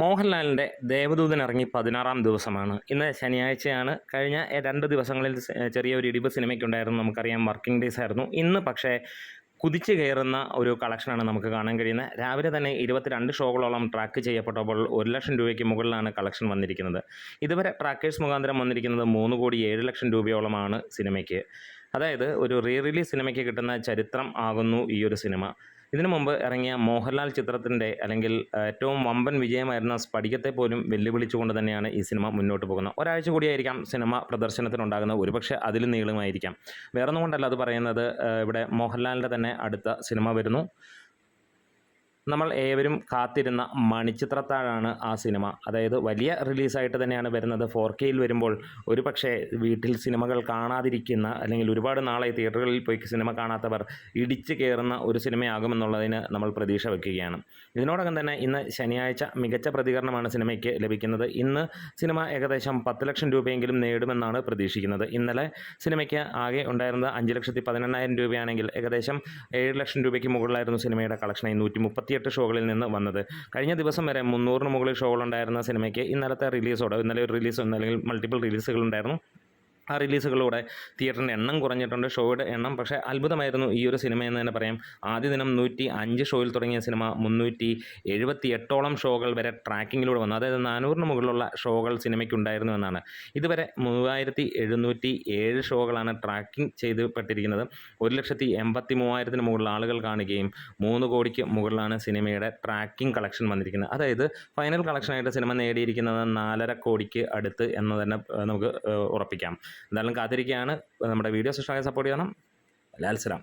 മോഹൻലാലിന്റെ ദേവദൂതൻ ഇറങ്ങി പതിനാറാം ദിവസമാണ്. ഇന്ന് ശനിയാഴ്ചയാണ്. കഴിഞ്ഞ രണ്ട് ദിവസങ്ങളിൽ ചെറിയൊരു ഇടിവ് സിനിമയ്ക്കുണ്ടായിരുന്നു. നമുക്കറിയാം വർക്കിംഗ് ഡേയ്സ് ആയിരുന്നു. ഇന്ന് പക്ഷേ കുതിച്ചു കയറുന്ന ഒരു കളക്ഷനാണ് നമുക്ക് കാണാൻ കഴിയുന്നത്. രാവിലെ തന്നെ ഇരുപത്തിരണ്ട് ഷോകളോളം ട്രാക്ക് ചെയ്യപ്പെട്ടപ്പോൾ ഒരു ലക്ഷം രൂപയ്ക്ക് മുകളിലാണ് കളക്ഷൻ വന്നിരിക്കുന്നത്. ഇതുവരെ ട്രാക്കേഴ്സ് മുഖാന്തരം വന്നിരിക്കുന്നത് മൂന്ന് കോടി ഏഴ് ലക്ഷം രൂപയോളമാണ് സിനിമയ്ക്ക്. അതായത് ഒരു റീ റിലീസ് സിനിമയ്ക്ക് കിട്ടുന്ന ചരിത്രം ആകുന്നു ഈ ഒരു സിനിമ. ഇതിനു മുമ്പ് ഇറങ്ങിയ മോഹൻലാൽ ചിത്രത്തിന്റെ അല്ലെങ്കിൽ ഏറ്റവും വമ്പൻ വിജയമായിരുന്ന സ്ഫടികത്തെ പോലും വെല്ലുവിളിച്ചുകൊണ്ട് തന്നെയാണ് ഈ സിനിമ മുന്നോട്ട് പോകുന്നത്. ഒരാഴ്ച കൂടിയായിരിക്കാം സിനിമ പ്രദർശനത്തിനുണ്ടാകുന്നത് ഒരുപക്ഷെ അതിലും നീളുമായിരിക്കാം. വേറൊന്നും കൊണ്ടല്ല അത് പറയുന്നത് ഇവിടെ മോഹൻലാലിന്റെ തന്നെ അടുത്ത സിനിമ വരുന്നു. നമ്മൾ ഏവരും കാത്തിരുന്ന മണിച്ചിത്രത്താഴാണ് ആ സിനിമ. അതായത് വലിയ റിലീസായിട്ട് തന്നെയാണ് വരുന്നത്. ഫോർ കെയിൽ വരുമ്പോൾ ഒരു പക്ഷേ വീട്ടിൽ സിനിമകൾ കാണാതിരിക്കുന്ന അല്ലെങ്കിൽ ഒരുപാട് നാളെ തിയേറ്ററുകളിൽ പോയി സിനിമ കാണാത്തവർ ഇടിച്ചു കയറുന്ന ഒരു സിനിമയാകുമെന്നുള്ളതിന് നമ്മൾ പ്രതീക്ഷ വയ്ക്കുകയാണ് ഇതിനോടകം തന്നെ ഇന്ന് ശനിയാഴ്ച മികച്ച പ്രതികരണമാണ് സിനിമയ്ക്ക് ലഭിക്കുന്നത്. ഇന്ന് സിനിമ ഏകദേശം പത്ത് ലക്ഷം രൂപയെങ്കിലും നേടുമെന്നാണ് പ്രതീക്ഷിക്കുന്നത്. ഇന്നലെ സിനിമയ്ക്ക് ആകെ ഉണ്ടായിരുന്നത് അഞ്ച് ലക്ഷത്തി പതിനെണ്ണായിരം രൂപയാണെങ്കിൽ ഏകദേശം ഏഴ് ലക്ഷം രൂപയ്ക്ക് മുകളിലായിരുന്നു സിനിമയുടെ കളക്ഷനായി നൂറ്റി മുപ്പത്തിയെട്ട് ഷോകളിൽ നിന്ന് വന്നത്. കഴിഞ്ഞ ദിവസം വരെ മുന്നൂറിന് മുകളിൽ ഷോകളുണ്ടായിരുന്ന സിനിമയ്ക്ക് ഇന്നലത്തെ റിലീസോടെ ഇന്നലെ ഒരു റിലീസ് അല്ലെങ്കിൽ മൾട്ടിപ്പിൾ റിലീസുകൾ ഉണ്ടായിരുന്നു ആ റിലീസുകളിലൂടെ തിയേറ്ററിന്റെ എണ്ണം കുറഞ്ഞിട്ടുണ്ട് ഷോയുടെ എണ്ണം. പക്ഷേ അത്ഭുതമായിരുന്നു ഈ ഒരു സിനിമ എന്ന് തന്നെ പറയാം. ആദ്യ ദിനം നൂറ്റി അഞ്ച് ഷോയിൽ തുടങ്ങിയ സിനിമ മുന്നൂറ്റി എഴുപത്തി എട്ടോളം ഷോകൾ വരെ ട്രാക്കിങ്ങിലൂടെ വന്നു. അതായത് നാനൂറിന് മുകളിലുള്ള ഷോകൾ സിനിമയ്ക്കുണ്ടായിരുന്നു എന്നാണ്. ഇതുവരെ മൂവായിരത്തി എഴുന്നൂറ്റി ഏഴ് ഷോകളാണ് ട്രാക്കിംഗ് ചെയ്തപ്പെട്ടിരിക്കുന്നത്. ഒരു ലക്ഷത്തി എൺപത്തി മൂവായിരത്തിന് മുകളിൽ ആളുകൾ കാണുകയും മൂന്ന് കോടിക്ക് മുകളിലാണ് സിനിമയുടെ ട്രാക്കിംഗ് കളക്ഷൻ വന്നിരിക്കുന്നത്. അതായത് ഫൈനൽ കളക്ഷനായിട്ട് സിനിമ നേടിയിരിക്കുന്നത് നാലര കോടിക്ക് അടുത്ത് എന്ന് തന്നെ നമുക്ക് ഉറപ്പിക്കാം. എന്തായാലും കാത്തിരിക്കുകയാണ്. നമ്മുടെ വീഡിയോസ് ഇഷ്ടമായ സപ്പോർട്ട് ചെയ്യണം. ലാൽസലാം